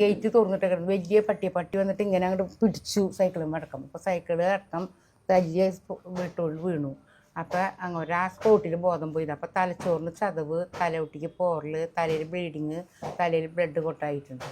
Gate തുറന്നിട്ട് കിടന്നു. വലിയ പട്ടി പട്ടി വന്നിട്ട് ഇങ്ങനെ അങ്ങോട്ട് പിടിച്ചു സൈക്കിളും അടക്കം അപ്പോൾ സൈക്കിൾ അടക്കം വലിയ വീട്ടുള്ളിൽ വീണു. അപ്പോൾ അങ്ങനെ ആ സ്പോട്ടിൽ ബോധം പോയി. അപ്പോൾ തലച്ചോറിന് ചതവ് തലയൊട്ടിക്ക് പോറൽ തലയിൽ ബ്ലീഡിങ് തലയിൽ ബ്ലഡ് കൊട്ടായിട്ടുണ്ട്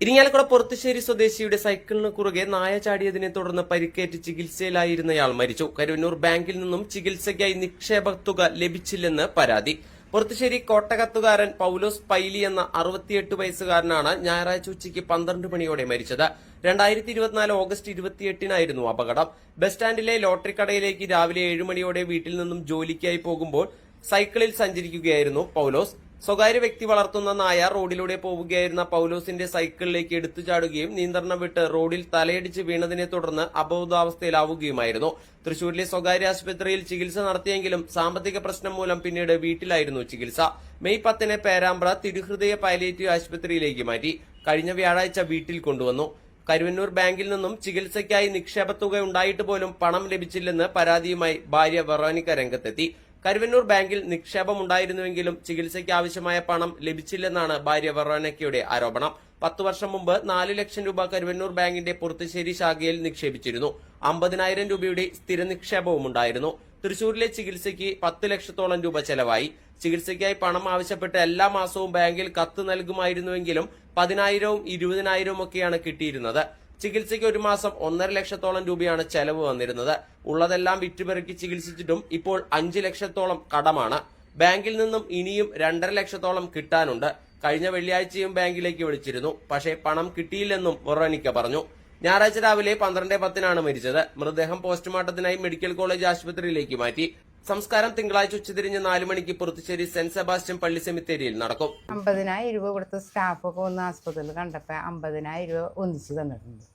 ഇരിങ്ങാലക്കുട പൊറത്തുശ്ശേരി സ്വദേശിയുടെ സൈക്കിളിന് കുറുകെ നായ ചാടിയതിനെ തുടർന്ന് പരിക്കേറ്റ് ചികിത്സയിലായിരുന്നയാൾ മരിച്ചു. കരുവന്നൂർ ബാങ്കിൽ നിന്നും ചികിത്സയ്ക്കായി നിക്ഷേപ തുക ലഭിച്ചില്ലെന്ന് പരാതി. പൊറത്തുശ്ശേരി കോട്ടകത്തുകാരൻ പൌലോസ് പൈലി എന്ന അറുപത്തിയെട്ട് വയസ്സുകാരനാണ് ഞായറാഴ്ച ഉച്ചയ്ക്ക് പന്ത്രണ്ട് മണിയോടെ മരിച്ചത്. രണ്ടായിരത്തി ഇരുപത്തിനാല് ഓഗസ്റ്റ് ഇരുപത്തിയെട്ടിനായിരുന്നു അപകടം. ബസ് സ്റ്റാൻഡിലെ ലോട്ടറി കടയിലേക്ക് രാവിലെ ഏഴ് മണിയോടെ വീട്ടിൽ നിന്നും ജോലിക്കായി പോകുമ്പോൾ സൈക്കിളിൽ സഞ്ചരിക്കുകയായിരുന്നു പൌലോസ്. സ്വകാര്യ വ്യക്തി വളർത്തുന്ന നായ റോഡിലൂടെ പോവുകയായിരുന്ന പൌലോസിന്റെ സൈക്കിളിലേക്ക് എടുത്തു ചാടുകയും നിയന്ത്രണം വിട്ട് റോഡിൽ തലയടിച്ച് വീണതിനെ തുടർന്ന് അബോധാവസ്ഥയിലാവുകയുമായിരുന്നു. തൃശൂരിലെ സ്വകാര്യ ആശുപത്രിയിൽ ചികിത്സ നടത്തിയെങ്കിലും സാമ്പത്തിക പ്രശ്നം മൂലം പിന്നീട് വീട്ടിലായിരുന്നു ചികിത്സ. മെയ് പത്തിന് പേരാമ്പ്ര തിരുഹൃദയ പാലിയേറ്റീവ് ആശുപത്രിയിലേക്ക് മാറ്റി. കഴിഞ്ഞ വ്യാഴാഴ്ച വീട്ടിൽ കൊണ്ടുവന്നു. കരുവന്നൂർ ബാങ്കിൽ നിന്നും ചികിത്സയ്ക്കായി നിക്ഷേപത്തുക ഉണ്ടായിട്ട് പോലും പണം ലഭിച്ചില്ലെന്ന് പരാതിയുമായി ഭാര്യ വെറോനിക്ക രംഗത്തെത്തി. കരുവന്നൂർ ബാങ്കിൽ നിക്ഷേപമുണ്ടായിരുന്നുവെങ്കിലും ചികിത്സയ്ക്ക് ആവശ്യമായ പണം ലഭിച്ചില്ലെന്നാണ് ഭാര്യ വെറോനയ്ക്കയുടെ ആരോപണം. പത്തു വർഷം മുമ്പ് നാല് ലക്ഷം രൂപ കരുവന്നൂർ ബാങ്കിന്റെ പുറത്തുശ്ശേരി ശാഖയിൽ നിക്ഷേപിച്ചിരുന്നു. അമ്പതിനായിരം രൂപയുടെ സ്ഥിര നിക്ഷേപവും ഉണ്ടായിരുന്നു. തൃശൂരിലെ ചികിത്സയ്ക്ക് പത്ത് ലക്ഷത്തോളം രൂപ ചെലവായി. ചികിത്സയ്ക്കായി പണം ആവശ്യപ്പെട്ട് എല്ലാ മാസവും ബാങ്കിൽ കത്ത് നൽകുമായിരുന്നുവെങ്കിലും പതിനായിരവും ഇരുപതിനായിരവും ഒക്കെയാണ് കിട്ടിയിരുന്നത്. ചികിത്സയ്ക്ക് ഒരു മാസം ഒന്നര ലക്ഷത്തോളം രൂപയാണ് ചെലവ് വന്നിരുന്നത്. ഉള്ളതെല്ലാം വിറ്റുപെറുക്കി ചികിത്സിച്ചിട്ടും ഇപ്പോൾ അഞ്ച് ലക്ഷത്തോളം കടമാണ്. ബാങ്കിൽ നിന്നും ഇനിയും രണ്ടര ലക്ഷത്തോളം കിട്ടാനുണ്ട്. കഴിഞ്ഞ വെള്ളിയാഴ്ചയും ബാങ്കിലേക്ക് വിളിച്ചിരുന്നു. പക്ഷേ പണം കിട്ടിയില്ലെന്നും വെറോനിക്ക പറഞ്ഞു. ഞായറാഴ്ച രാവിലെ പന്ത്രണ്ട് പത്തിനാണ് മരിച്ചത്. മൃതദേഹം പോസ്റ്റ്മോർട്ടത്തിനായി മെഡിക്കൽ കോളേജ് ആശുപത്രിയിലേക്ക് മാറ്റി. സംസ്കാരം തിങ്കളാഴ്ച ഉച്ചതിരിഞ്ഞ് നാലു മണിക്ക് പുറത്തുശ്ശേരി സെന്റ് സെബാസ്റ്റ്യൻ പള്ളി സെമിത്തേരിയിൽ നടക്കും. അമ്പതിനായിരം രൂപ കൊടുത്ത സ്റ്റാഫ് ഒക്കെ ഒന്ന് ആസ്പത്രിയിൽ കണ്ടപ്പോൾ അമ്പതിനായിരം രൂപ ഒന്നിച്ചു തന്നിട്ടുണ്ട്.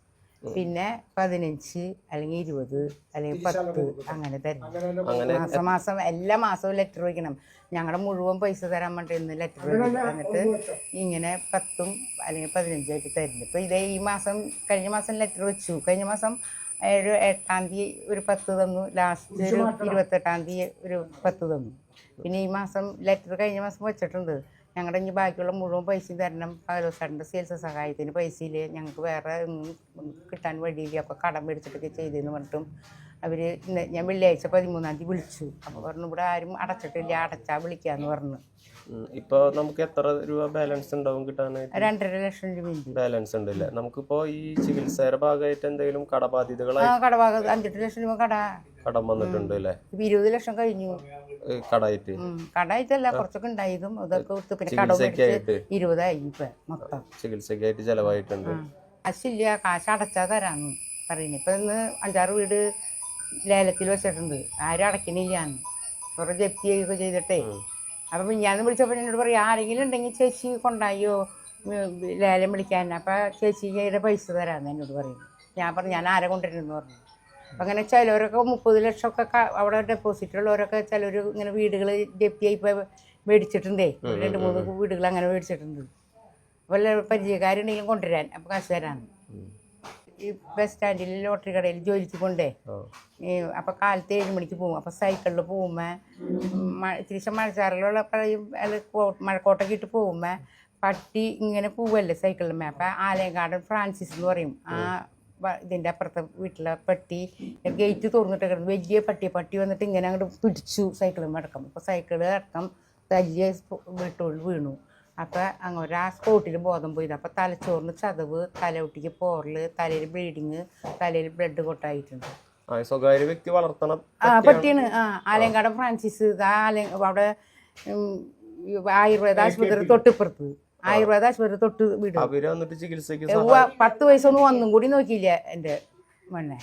പിന്നെ പതിനഞ്ച് അല്ലെങ്കിൽ ഇരുപത് അല്ലെങ്കിൽ പത്ത് അങ്ങനെ തരും. മാസം മാസം എല്ലാ മാസവും ലെറ്റർ വയ്ക്കണം. ഞങ്ങളുടെ മുഴുവൻ പൈസ തരാൻ വേണ്ടി ഇന്ന് ലെറ്റർ വന്നിട്ട് ഇങ്ങനെ പത്തും അല്ലെങ്കിൽ പതിനഞ്ചായിട്ട് തരുന്നുണ്ട്. ഇപ്പോൾ ഇതേ ഈ മാസം കഴിഞ്ഞ മാസം ലെറ്റർ വെച്ചു. കഴിഞ്ഞ മാസം ഒരു എട്ടാം തീയതി ഒരു പത്ത് തന്നു. ലാസ്റ്റ് ഒരു ഇരുപത്തെട്ടാം തീയതി ഒരു പത്ത് തന്നു. പിന്നെ ഈ മാസം ലെറ്റർ കഴിഞ്ഞ മാസം വെച്ചിട്ടുണ്ട്. ഞങ്ങളുടെ ഇനി ബാക്കിയുള്ള മുഴുവൻ പൈസയും തരണം. പകലോസാറിന്റെ സെയിൽസ് സഹായത്തിന് പൈസയില്ല ഞങ്ങൾക്ക് വേറെ കിട്ടാൻ വഴിയില്ല. അപ്പോൾ കടം മേടിച്ചിട്ടൊക്കെ ചെയ്തെന്ന് പറഞ്ഞിട്ടും അവർ ഞാൻ വെള്ളിയാഴ്ച പതിമൂന്നാം തീയതി വിളിച്ചു. അപ്പോൾ പറഞ്ഞു ഇവിടെ ആരും അടച്ചിട്ടില്ല അടച്ചാൽ വിളിക്കാന്ന് പറഞ്ഞു. ഇപ്പോൾ ഇപ്പൊ നമുക്ക് എത്ര രൂപ ബാലൻസ് ഉണ്ടാവും കിട്ടാനായിട്ട്? രണ്ടര ലക്ഷം രൂപ ബാലൻസ് ഉണ്ടല്ലേ നമുക്കിപ്പോ ഈ ചികിത്സയുടെ ഭാഗമായിട്ട് എന്തെങ്കിലും കടബാധ്യതകളായി? കടഭാഗം അഞ്ചെട്ട് ലക്ഷം രൂപ കട കടം വന്നിട്ടുണ്ട് അല്ലേ? ഇപ്പം ഇരുപത് ലക്ഷം കഴിഞ്ഞു. കടായിട്ട്. കടായിട്ടല്ല കുറച്ചൊക്കെ ഉണ്ടായതും അതൊക്കെ പിന്നെ കടം. മേടിച്ച് ഇരുപതായി ഇപ്പം മൊത്തം. ചികിത്സക്കായിട്ട് ചെലവായിട്ടുണ്ട്. കാശില്ല കാശ് അടച്ചാ തരാന്ന് പറയുന്നത് ഇപ്പൊ ഇന്ന് അഞ്ചാറ് വീട് ലേലത്തിൽ വെച്ചിട്ടുണ്ട്. ആരും അടയ്ക്കണില്ലാന്ന്. കുറെ ജപ്തി ചെയ്യുകയൊക്കെ ചെയ്തിട്ടേ അപ്പം ഞാൻ വിളിച്ചപ്പോൾ എന്നോട് പറയും ആരെങ്കിലും ഉണ്ടെങ്കിൽ ചേച്ചി കൊണ്ടായോ ലേലം വിളിക്കാൻ. അപ്പം ചേച്ചിയുടെ പൈസ തരാമെന്ന് എന്നോട് പറയും ഞാൻ പറഞ്ഞു ഞാൻ ആരെ കൊണ്ടുവരുന്നു പറഞ്ഞു. അങ്ങനെ ചിലവരൊക്കെ മുപ്പത് ലക്ഷമൊക്കെ അവിടെ ഡെപ്പോസിറ്റ് ഉള്ളവരൊക്കെ ചിലർ ഇങ്ങനെ വീടുകൾ ജപ്തിയായി ഇപ്പോൾ മേടിച്ചിട്ടുണ്ടേ. രണ്ട് മൂന്ന് വീടുകൾ അങ്ങനെ മേടിച്ചിട്ടുണ്ട്. വല്ല പരിചയക്കാരുണ്ടെങ്കിലും കൊണ്ടുവരാൻ അപ്പോൾ കാശ് തരാൻ ഈ ബസ് സ്റ്റാൻഡിൽ ലോട്ടറി കടയിൽ ജോലിക്ക് കൊണ്ടേ അപ്പോൾ കാലത്ത് ഏഴ് മണിക്ക് പോകും അപ്പോൾ സൈക്കിളിൽ പോകുമ്പോൾ തിരിച്ച മഴച്ചാറിലുള്ള മഴക്കോട്ടൊക്കെ ഇട്ട് പോകുമ്പോൾ പട്ടി ഇങ്ങനെ പോവല്ലേ സൈക്കിളിൽ അപ്പോൾ ആലയങ്കാടൻ ഫ്രാൻസിസ് എന്ന് പറയും. ആ ഇതിന്റെ അപ്പുറത്തെ വീട്ടിലെ പട്ടി ഗേറ്റ് തുറന്നിട്ട് കിടന്നു വലിയ പട്ടി പട്ടി വന്നിട്ട് ഇങ്ങനെ അങ്ങോട്ട് പിടിച്ചു സൈക്കിളും അടക്കം അപ്പോൾ സൈക്കിൾ അടക്കം തല്ലിയ വീട്ടുള്ളിൽ വീണു. അപ്പോൾ അങ്ങനെ ആ സ്പോട്ടിൽ ബോധം പോയത്. അപ്പോൾ തലച്ചോറിന് ചതവ് തലയൊട്ടിക്ക് പോറൽ തലയിൽ ബ്ലീഡിങ് തലയിൽ ബ്ലഡ് കൊട്ടായിട്ടുണ്ട് സ്വകാര്യ വ്യക്തി വളർത്തണം ആ പട്ടിയാണ്. ആ ആലയങ്കാടൻ ഫ്രാൻസിസ് അവിടെ ആയുർവേദ ആശുപത്രി തൊട്ടിപ്പുറത്ത്. ആയുർവേദ ആശുപത്രി തൊട്ട് വീട്. അവർ വന്നിട്ട് പത്ത് വയസ്സൊന്നും ഒന്നും കൂടി നോക്കിയില്ല എന്റെ മോനെ